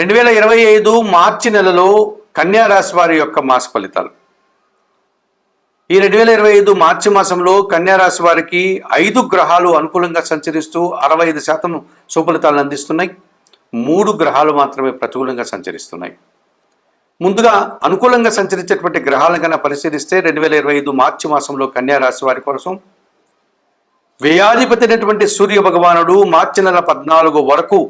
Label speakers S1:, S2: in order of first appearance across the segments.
S1: రెండు వేల ఇరవై ఐదు మార్చి నెలలో కన్యారాశి వారి యొక్క మాస ఫలితాలు. ఈ రెండు వేల ఇరవై ఐదు మార్చి మాసంలో కన్యారాశి వారికి ఐదు గ్రహాలు అనుకూలంగా సంచరిస్తూ అరవై ఐదు శాతం సుఫలితాలను అందిస్తున్నాయి. మూడు గ్రహాలు మాత్రమే ప్రతికూలంగా సంచరిస్తున్నాయి. ముందుగా అనుకూలంగా సంచరించేటువంటి గ్రహాలను కన్నా పరిశీలిస్తే రెండు వేల ఇరవై ఐదు మార్చి మాసంలో కన్యారాశి వారి కోసం వ్యయాధిపతి అయినటువంటి సూర్య భగవానుడు మార్చి నెల పద్నాలుగు వరకు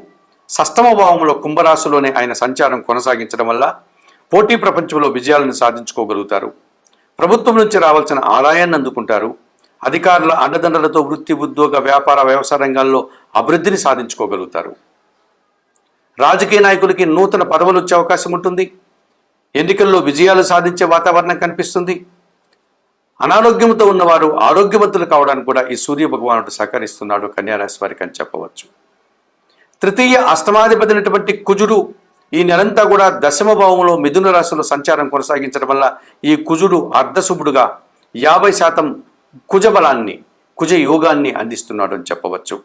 S1: షష్టమ భావంలో కుంభరాశిలోనే ఆయన సంచారం కొనసాగించడం వల్ల పోటీ ప్రపంచంలో విజయాలను సాధించుకోగలుగుతారు. ప్రభుత్వం నుంచి రావాల్సిన ఆదాయాన్ని అందుకుంటారు. అధికారుల అండదండలతో వృత్తి ఉద్యోగ వ్యాపార వ్యవసాయ రంగాల్లో అభివృద్ధిని సాధించుకోగలుగుతారు. రాజకీయ నాయకులకి నూతన పదవులు వచ్చే అవకాశం ఉంటుంది. ఎన్నికల్లో విజయాలు సాధించే వాతావరణం కనిపిస్తుంది. అనారోగ్యంతో ఉన్నవారు ఆరోగ్యవంతులు కావడానికి కూడా ఈ సూర్య భగవానుడు సహకరిస్తున్నాడు కన్యారాశి వారికి అని చెప్పవచ్చు. తృతీయ అష్టమాధిపతినటువంటి కుజుడు ఈ నెలంతా కూడా దశమ భావంలో మిథున రాశిలో సంచారం కొనసాగించడం వల్ల ఈ కుజుడు అర్ధశుభుడుగా యాభై శాతం కుజ బలాన్ని కుజ యోగాన్ని అందిస్తున్నాడు అని చెప్పవచ్చు.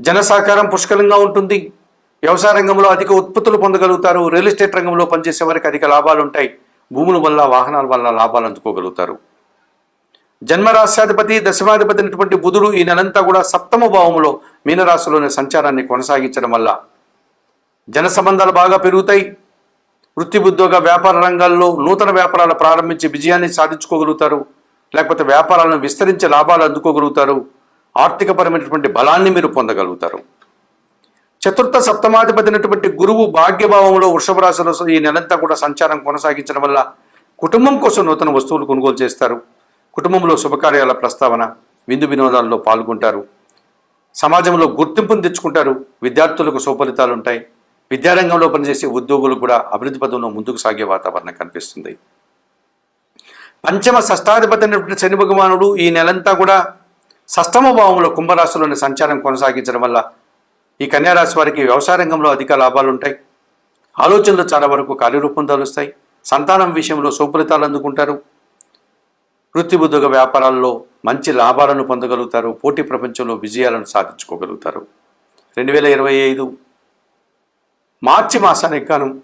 S1: జనసాకారం పుష్కలంగా ఉంటుంది. వ్యవసాయ రంగంలో అధిక ఉత్పత్తులు పొందగలుగుతారు. రియల్ ఎస్టేట్ రంగంలో పనిచేసే వారికి అధిక లాభాలు ఉంటాయి. భూముల వల్ల వాహనాల వల్ల లాభాలు అందుకోగలుగుతారు. జన్మరాశ్యాధిపతి దశమాధిపతి అయినటువంటి బుధుడు ఈ నెలంతా కూడా సప్తమ భావంలో మీనరాశిలోని సంచారాన్ని కొనసాగించడం వల్ల జన సంబంధాలు బాగా పెరుగుతాయి. వృత్తి ఉద్యోగ వ్యాపార రంగాల్లో నూతన వ్యాపారాలు ప్రారంభించి విజయాన్ని సాధించుకోగలుగుతారు. లేకపోతే వ్యాపారాలను విస్తరించి లాభాలు అందుకోగలుగుతారు. ఆర్థికపరమైనటువంటి బలాన్ని మీరు పొందగలుగుతారు. చతుర్థ సప్తమాధిపతినటువంటి గురువు భాగ్యభావంలో వృషభ రాశిలో ఈ నెలంతా కూడా సంచారం కొనసాగించడం వల్ల కుటుంబం కోసం నూతన వస్తువులు కొనుగోలు చేస్తారు. కుటుంబంలో శుభకార్యాల ప్రస్తావన విందు వినోదాల్లో పాల్గొంటారు. సమాజంలో గుర్తింపును తెచ్చుకుంటారు. విద్యార్థులకు సుఫలితాలు ఉంటాయి విద్యారంగంలో పనిచేసే ఉద్యోగులు కూడా అభివృద్ధి పదంలో ముందుకు సాగే వాతావరణం కనిపిస్తుంది. పంచమ షష్టాధిపతి అయినటువంటి శని భగవానుడు ఈ నెలంతా కూడా సష్టమ భావంలో కుంభరాశిలోని సంచారం కొనసాగించడం వల్ల ఈ కన్యారాశి వారికి వ్యవసాయ రంగంలో అధిక లాభాలు ఉంటాయి ఆలోచనలు చాలా వరకు కార్యరూపం తలుస్తాయి. సంతానం విషయంలో సుఫలితాలు అందుకుంటారు. వృత్తి ఉద్యోగ వ్యాపారాల్లో మంచి లాభాలను పొందగలుగుతారు పోటీ ప్రపంచంలో విజయాలను సాధించుకోగలుగుతారు. రెండు వేల ఇరవై ఐదు మార్చి మాసానికి గాను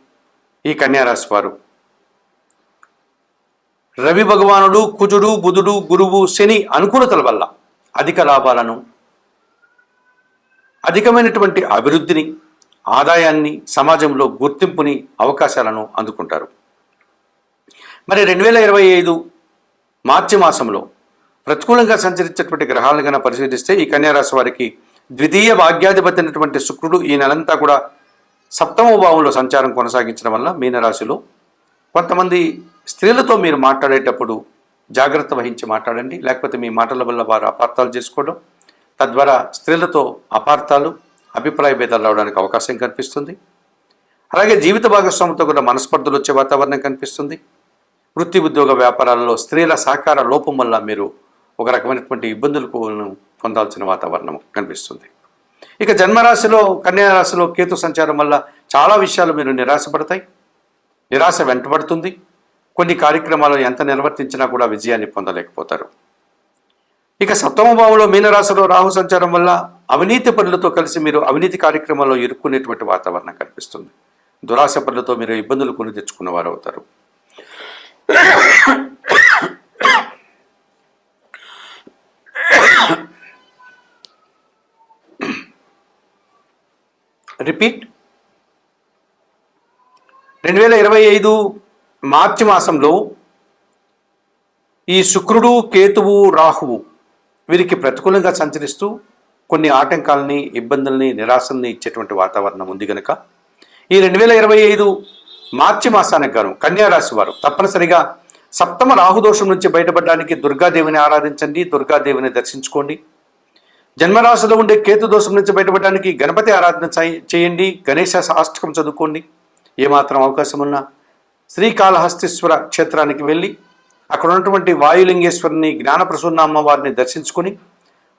S1: ఈ కన్యారాశి వారు. రవి భగవానుడు కుజుడు బుధుడు గురువు శని అనుకూలతల వల్ల అధిక లాభాలను అధికమైనటువంటి అభివృద్ధిని ఆదాయాన్ని సమాజంలో గుర్తింపుని అవకాశాలను అందుకుంటారు. మరి రెండు వేల ఇరవై ఐదు మార్చి మాసంలో ప్రతికూలంగా సంచరించేటువంటి గ్రహాలను కనుక పరిశీలిస్తే ఈ కన్యారాశి వారికి ద్వితీయ భాగ్యాధిపతి అయినటువంటి శుక్రుడు ఈ నెలంతా కూడా సప్తమ భావంలో సంచారం కొనసాగించడం వల్ల మీనరాశిలో కొంతమంది స్త్రీలతో మీరు మాట్లాడేటప్పుడు జాగ్రత్త వహించి మాట్లాడండి. లేకపోతే మీ మాటల వల్ల వారు అపార్థాలు చేసుకోవడం. తద్వారా స్త్రీలతో అపార్థాలు అభిప్రాయ భేదాలు రావడానికి అవకాశం కనిపిస్తుంది. అలాగే జీవిత భాగస్వామితో కూడా మనస్పర్ధలు వచ్చే వాతావరణం కనిపిస్తుంది. వృత్తి ఉద్యోగ వ్యాపారాలలో స్త్రీల సహకార లోపం వల్ల మీరు ఒక రకమైనటువంటి ఇబ్బందులకు పొందాల్సిన వాతావరణం కనిపిస్తుంది. ఇక జన్మరాశిలో కన్యారాశిలో కేతు సంచారం వల్ల చాలా విషయాలు మీరు నిరాశపడతాయి. నిరాశ వెంటబడుతుంది. కొన్ని కార్యక్రమాలు ఎంత నిర్వర్తించినా కూడా విజయాన్ని పొందలేకపోతారు. ఇక సప్తమ భావంలో మీనరాశిలో రాహు సంచారం వల్ల అవినీతి పనులతో కలిసి మీరు అవినీతి కార్యక్రమాల్లో ఇరుక్కునేటువంటి వాతావరణం కనిపిస్తుంది. దురాశ పనులతో మీరు ఇబ్బందులు కొని తెచ్చుకున్న వారు అవుతారు రిపీట్ రెండు వేల ఇరవై ఐదు మార్చి మాసంలో ఈ శుక్రుడు కేతువు రాహువు వీరికి ప్రతికూలంగా సంచరిస్తూ కొన్ని ఆటంకాలని ఇబ్బందుల్ని నిరాశల్ని ఇచ్చేటువంటి వాతావరణం ఉంది కనుక ఈ రెండు వేల ఇరవై ఐదు మార్చి మాసానికి గాను కన్యారాశి వారు తప్పనిసరిగా సప్తమ రాహుదోషం నుంచి బయటపడడానికి దుర్గాదేవిని ఆరాధించండి దుర్గాదేవిని దర్శించుకోండి. జన్మరాశిలో ఉండే కేతు దోషం నుంచి బయటపడడానికి గణపతి ఆరాధన చేయండి గణేశ సాష్టకం చదువుకోండి. ఏమాత్రం అవకాశం ఉన్నా శ్రీకాళహస్తీశ్వర క్షేత్రానికి వెళ్ళి అక్కడ ఉన్నటువంటి వాయులింగేశ్వరిని జ్ఞానప్రసూన్న అమ్మవారిని దర్శించుకొని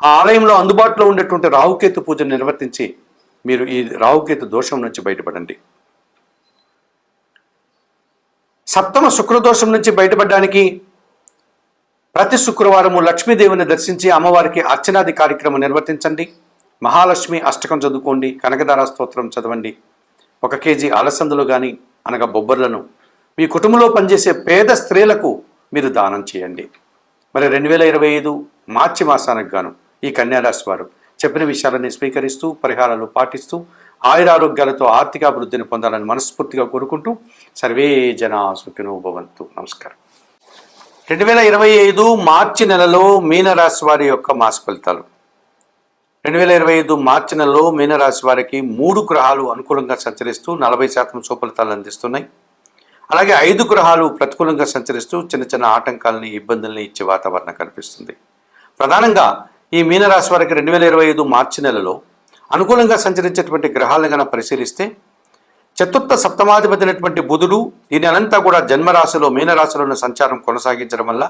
S1: ఆ ఆలయంలో అందుబాటులో ఉండేటువంటి రాహుకేతు పూజను నిర్వర్తించి మీరు ఈ రాహుకేతు దోషం నుంచి బయటపడండి. సప్తమ శుక్రదోషం నుంచి బయటపడడానికి ప్రతి శుక్రవారము లక్ష్మీదేవిని దర్శించి అమ్మవారికి అర్చనాది కార్యక్రమం నిర్వర్తించండి. మహాలక్ష్మి అష్టకం చదువుకోండి. కనకదార స్తోత్రం చదవండి. ఒక కేజీ అలసందులు కానీ అనగా బొబ్బర్లను మీ కుటుంబంలో పనిచేసే పేద స్త్రీలకు మీరు దానం చేయండి. మరి రెండు వేల ఇరవై ఐదు మార్చి మాసానికి గాను ఈ కన్యారాశి వారు చెప్పిన విషయాలని స్వీకరిస్తూ పరిహారాలు పాటిస్తూ ఆయురారోగ్యాలతో ఆర్థిక అభివృద్ధిని పొందాలని మనస్ఫూర్తిగా కోరుకుంటూ సర్వే జన సుఖినో భవంతు. నమస్కారం. రెండు వేల ఇరవై ఐదు మార్చి నెలలో మీనరాశి వారి యొక్క మాస ఫలితాలు. రెండు వేల ఇరవై ఐదు మార్చి నెలలో మీనరాశి వారికి మూడు గ్రహాలు అనుకూలంగా సంచరిస్తూ నలభై శాతం సుఫలితాలు అందిస్తున్నాయి. అలాగే ఐదు గ్రహాలు ప్రతికూలంగా సంచరిస్తూ చిన్న చిన్న ఆటంకాలని ఇబ్బందుల్ని ఇచ్చే వాతావరణం కనిపిస్తుంది. ప్రధానంగా ఈ మీనరాశి వారికి రెండు వేల ఇరవై ఐదు మార్చి నెలలో అనుకూలంగా సంచరించేటువంటి గ్రహాలను కనుక పరిశీలిస్తే చతుర్థ సప్తమాధిపతి అయినటువంటి బుధుడు ఈ అనంతా కూడా జన్మరాశిలో మీనరాశిలోని సంచారం కొనసాగించడం వల్ల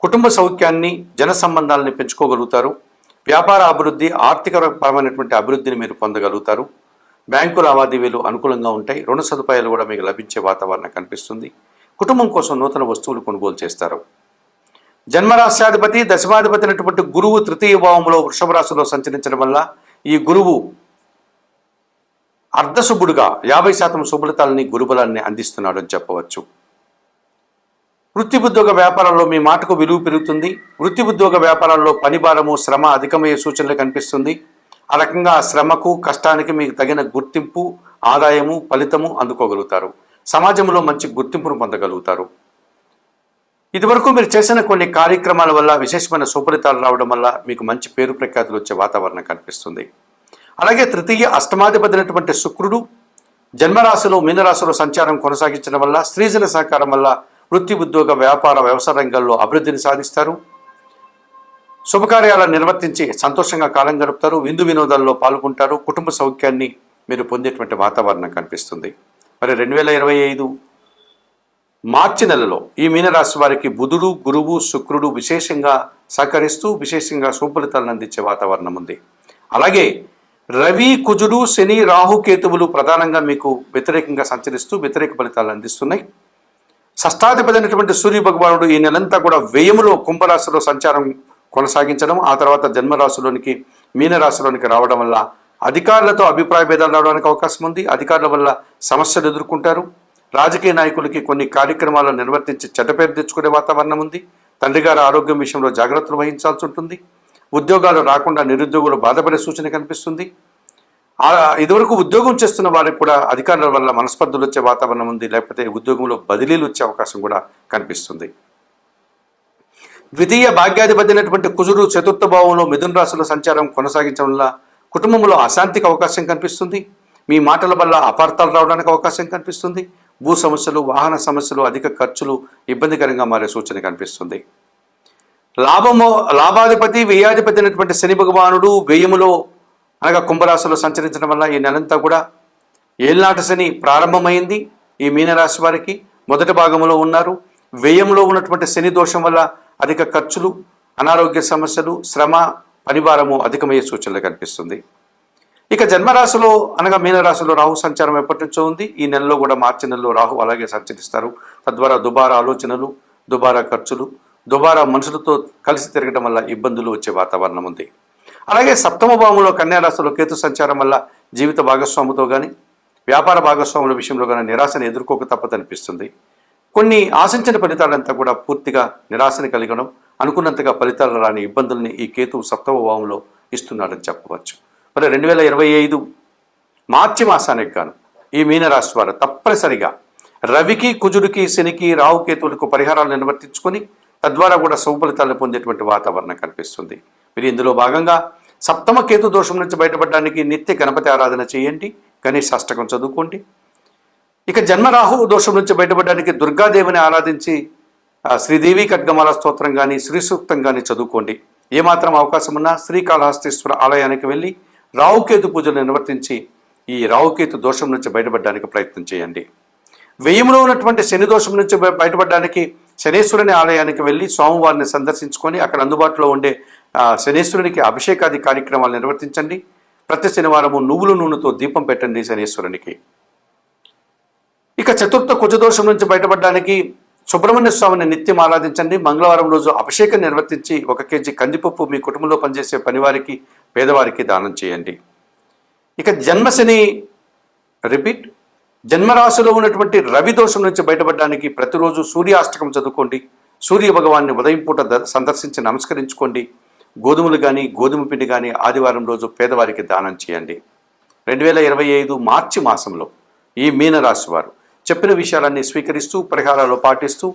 S1: కుటుంబ సౌఖ్యాన్ని జన సంబంధాలని పెంచుకోగలుగుతారు. వ్యాపార అభివృద్ధి ఆర్థికపరమైనటువంటి అభివృద్ధిని మీరు పొందగలుగుతారు. బ్యాంకు లావాదేవీలు అనుకూలంగా ఉంటాయి. రుణ సదుపాయాలు కూడా మీకు లభించే వాతావరణం కనిపిస్తుంది. కుటుంబం కోసం నూతన వస్తువులు కొనుగోలు చేస్తారు. జన్మరాశ్యాధిపతి దశమాధిపతి అయినటువంటి గురువు తృతీయ భావంలో వృషభ రాశిలో సంచరించడం వల్ల ఈ గురువు అర్ధశుభుడుగా యాభై శాతం శుభ్రతాలని గురుబలాన్ని అందిస్తున్నాడు అని చెప్పవచ్చు. వృత్తి వ్యాపారంలో మీ మాటకు విలువ పెరుగుతుంది. వృత్తి ఉద్యోగ వ్యాపారాల్లో పని భారము శ్రమ అధికమయ్యే సూచనలు కనిపిస్తుంది. ఆ రకంగా శ్రమకు కష్టానికి మీకు తగిన గుర్తింపు ఆదాయము ఫలితము అందుకోగలుగుతారు. సమాజంలో మంచి గుర్తింపును పొందగలుగుతారు. ఇదివరకు మీరు చేసిన కొన్ని కార్యక్రమాల వల్ల విశేషమైన సుఫలితాలు రావడం వల్ల మీకు మంచి పేరు ప్రఖ్యాతులు వచ్చే వాతావరణం కనిపిస్తుంది. అలాగే తృతీయ అష్టమాధిపతినటువంటి శుక్రుడు జన్మరాశిలో మీనరాశిలో సంచారం కొనసాగించడం వల్ల స్త్రీజన సహకారం వల్ల వృత్తి ఉద్యోగ వ్యాపార వ్యవసాయ రంగాల్లో అభివృద్ధిని సాధిస్తారు. శుభకార్యాలను నిర్వర్తించి సంతోషంగా కాలం గడుపుతారు. విందు వినోదాల్లో పాల్గొంటారు. కుటుంబ సౌఖ్యాన్ని మీరు పొందేటువంటి వాతావరణం కనిపిస్తుంది. మరి రెండు వేల ఇరవై ఐదు మార్చి నెలలో ఈ మీనరాశి వారికి బుధుడు గురువు శుక్రుడు విశేషంగా సహకరిస్తూ విశేషంగా సుఫలితాలను అందించే వాతావరణం ఉంది. అలాగే రవి కుజుడు శని రాహుకేతువులు ప్రధానంగా మీకు వ్యతిరేకంగా సంచరిస్తూ వ్యతిరేక ఫలితాలు అందిస్తున్నాయి. షష్టాధిపతి సూర్య భగవానుడు ఈ నెలంతా కూడా వ్యయములో కుంభరాశిలో సంచారం కొనసాగించడం ఆ తర్వాత జన్మరాశిలోనికి మీనరాశిలోనికి రావడం వల్ల అధికారులతో అభిప్రాయ భేదాలు రావడానికి అవకాశం ఉంది. అధికారుల వల్ల సమస్యలు ఎదుర్కొంటారు. రాజకీయ నాయకులకి కొన్ని కార్యక్రమాలను నిర్వర్తించి చెడ్డ పేరు తెచ్చుకునే వాతావరణం ఉంది. తండ్రి గారి ఆరోగ్యం విషయంలో జాగ్రత్తలు వహించాల్సి ఉంటుంది. ఉద్యోగాలు రాకుండా నిరుద్యోగులు బాధపడే సూచన కనిపిస్తుంది. ఇదివరకు ఉద్యోగం చేస్తున్న వారికి కూడా అధికారుల వల్ల మనస్పర్ధలు వచ్చే వాతావరణం ఉంది. లేకపోతే ఉద్యోగంలో బదిలీలు వచ్చే అవకాశం కూడా కనిపిస్తుంది. ద్వితీయ భాగ్యాధిపతి అయినటువంటి కుజుడు చతుర్థ భావంలో మిథున రాశిలో సంచారం కొనసాగించడం వల్ల కుటుంబంలో అశాంతికి అవకాశం కనిపిస్తుంది. మీ మాటల వల్ల అపార్థాలు రావడానికి అవకాశం కనిపిస్తుంది. భూ సమస్యలు వాహన సమస్యలు అధిక ఖర్చులు ఇబ్బందికరంగా మారే సూచన కనిపిస్తుంది. లాభము లాభాధిపతి వ్యయాధిపతి అయినటువంటి శని భగవానుడు వ్యయములో అనగా కుంభరాశిలో సంచరించడం వల్ల ఈ నెలంతా కూడా ఏళ్ళనాటి శని ప్రారంభమైంది. ఈ మీనరాశి వారికి మొదటి భాగంలో ఉన్నారు. వ్యయంలో ఉన్నటువంటి శని దోషం వల్ల అధిక ఖర్చులు అనారోగ్య సమస్యలు శ్రమ పనిభారము అధికమయ్యే సూచనలు కనిపిస్తుంది. ఇక జన్మరాశిలో అనగా మీనరాశిలో రాహు సంచారం ఎప్పటి నుంచో ఉంది. ఈ నెలలో కూడా మార్చి నెలలో రాహు అలాగే సంచరిస్తారు. తద్వారా దుబారా ఆలోచనలు దుబారా ఖర్చులు దుబారా మనుషులతో కలిసి తిరగడం వల్ల ఇబ్బందులు వచ్చే వాతావరణం ఉంది. అలాగే సప్తమ భావంలో కన్యారాశిలో కేతు సంచారం వల్ల జీవిత భాగస్వాముతో కానీ వ్యాపార భాగస్వాముల విషయంలో కానీ నిరాశను ఎదుర్కోక తప్పదనిపిస్తుంది. కొన్ని ఆశించిన ఫలితాలంతా కూడా పూర్తిగా నిరాశను కలిగడం అనుకున్నంతగా ఫలితాలు రాని ఇబ్బందుల్ని ఈ కేతువు సప్తమ భావంలో ఇస్తున్నాడని చెప్పవచ్చు. మరి రెండు వేల ఇరవై ఐదు మార్చి మాసానికి గాను ఈ మీనరాశి వారు తప్పనిసరిగా రవికి కుజుడికి శనికి రాహుకేతువులకు పరిహారాలు నిర్వర్తించుకొని తద్వారా కూడా సుఫలితాలను పొందేటువంటి వాతావరణం కనిపిస్తుంది. మీరు ఇందులో భాగంగా సప్తమ కేతు దోషం నుంచి బయటపడడానికి నిత్య గణపతి ఆరాధన చేయండి గణేష్ అష్టకం చదువుకోండి. ఇక జన్మరాహు దోషం నుంచి బయటపడడానికి దుర్గాదేవిని ఆరాధించి శ్రీదేవి ఖడ్గమాల స్తోత్రం కానీ శ్రీ సూక్తం కానీ చదువుకోండి. ఏమాత్రం అవకాశం ఉన్నా శ్రీకాళహస్తీశ్వర ఆలయానికి వెళ్ళి రావుకేతు పూజలు నిర్వర్తించి ఈ రావుకేతు దోషం నుంచి బయటపడడానికి ప్రయత్నం చేయండి. వ్యయంలో ఉన్నటువంటి శని దోషం నుంచి బయటపడడానికి శనేశ్వరుని ఆలయానికి వెళ్ళి స్వామివారిని సందర్శించుకొని అక్కడ అందుబాటులో ఉండే శనేశ్వరునికి అభిషేకాది కార్యక్రమాలు నిర్వర్తించండి. ప్రతి శనివారము నువ్వుల నూనెతో దీపం పెట్టండి శనేశ్వరునికి. ఇక చతుర్థ కుజదోషం నుంచి బయటపడడానికి సుబ్రహ్మణ్య స్వామిని నిత్యం ఆరాధించండి. మంగళవారం రోజు అభిషేకం నిర్వర్తించి ఒక కేజీ కందిపప్పు మీ కుటుంబంలో పనిచేసే పనివారికి పేదవారికి దానం చేయండి. ఇక జన్మశని రిపీట్ జన్మరాశిలో ఉన్నటువంటి రవి దోషం నుంచి బయటపడడానికి ప్రతిరోజు సూర్యాష్టకం చదువుకోండి. సూర్య భగవాన్ని ఉదయం పూట ద- సందర్శించి నమస్కరించుకోండి. గోధుమలు కానీ గోధుమ పిండి కానీ ఆదివారం రోజు పేదవారికి దానం చేయండి. రెండు వేల ఇరవై ఐదు మార్చి మాసంలో ఈ మీనరాశి వారు చెప్పిన విషయాలన్నీ స్వీకరిస్తూ పరిహారాలు పాటిస్తూ